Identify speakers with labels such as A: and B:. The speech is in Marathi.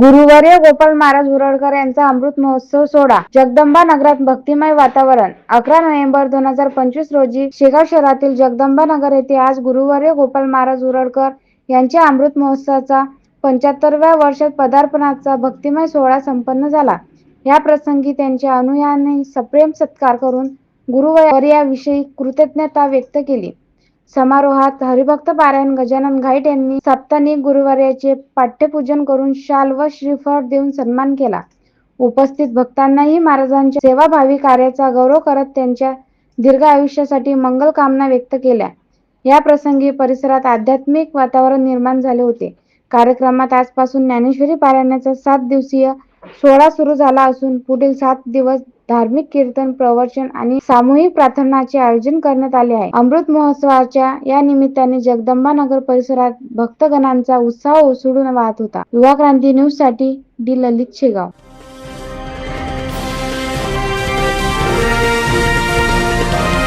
A: गुरुवार्य गोपाल महाराज उरळकर यांचा अमृत महोत्सव सोहळा. जगदंबा नगरात भक्तिमय वातावरण. अकरा नोव्हेंबर दोन हजार पंचवीस रोजी शेगाव शहरातील जगदंबा नगर येथे आज गुरुवर्य गोपाल महाराज उरळकर यांच्या अमृत महोत्सवाचा पंच्याहत्तरव्या वर्षात पदार्पणाचा भक्तिमय सोहळा संपन्न झाला. या प्रसंगी त्यांच्या अनुयायांनी सप्रेम सत्कार करून गुरुवार्याविषयी कृतज्ञता व्यक्त केली. समारोहात हरिभक्त पारायण गजानन घाईट यांनी सप्तनी गुरुवार्याचे पाठ्यपूजन करून शाल व श्रीफळ देऊन सन्मान केला. उपस्थित भक्तांनाही महाराजांच्या सेवाभावी कार्याचा गौरव करत त्यांच्या दीर्घ आयुष्यासाठी मंगल कामना व्यक्त केल्या. या प्रसंगी परिसरात आध्यात्मिक वातावरण निर्माण झाले होते. कार्यक्रमात आजपासून ज्ञानेश्वरी पारायणाचा सात दिवसीय सोहळा सुरू झाला असून पुढील सात दिवस धार्मिक कीर्तन प्रवचन आणि सामूहिक प्रार्थनाचे आयोजन करण्यात आले आहे. अमृत महोत्सवाच्या या निमित्ताने जगदंबा नगर परिसरात भक्तगणांचा उत्साह उसळून वाहत होता. युवा क्रांती न्यूजसाठी डी. ललित शेगाव.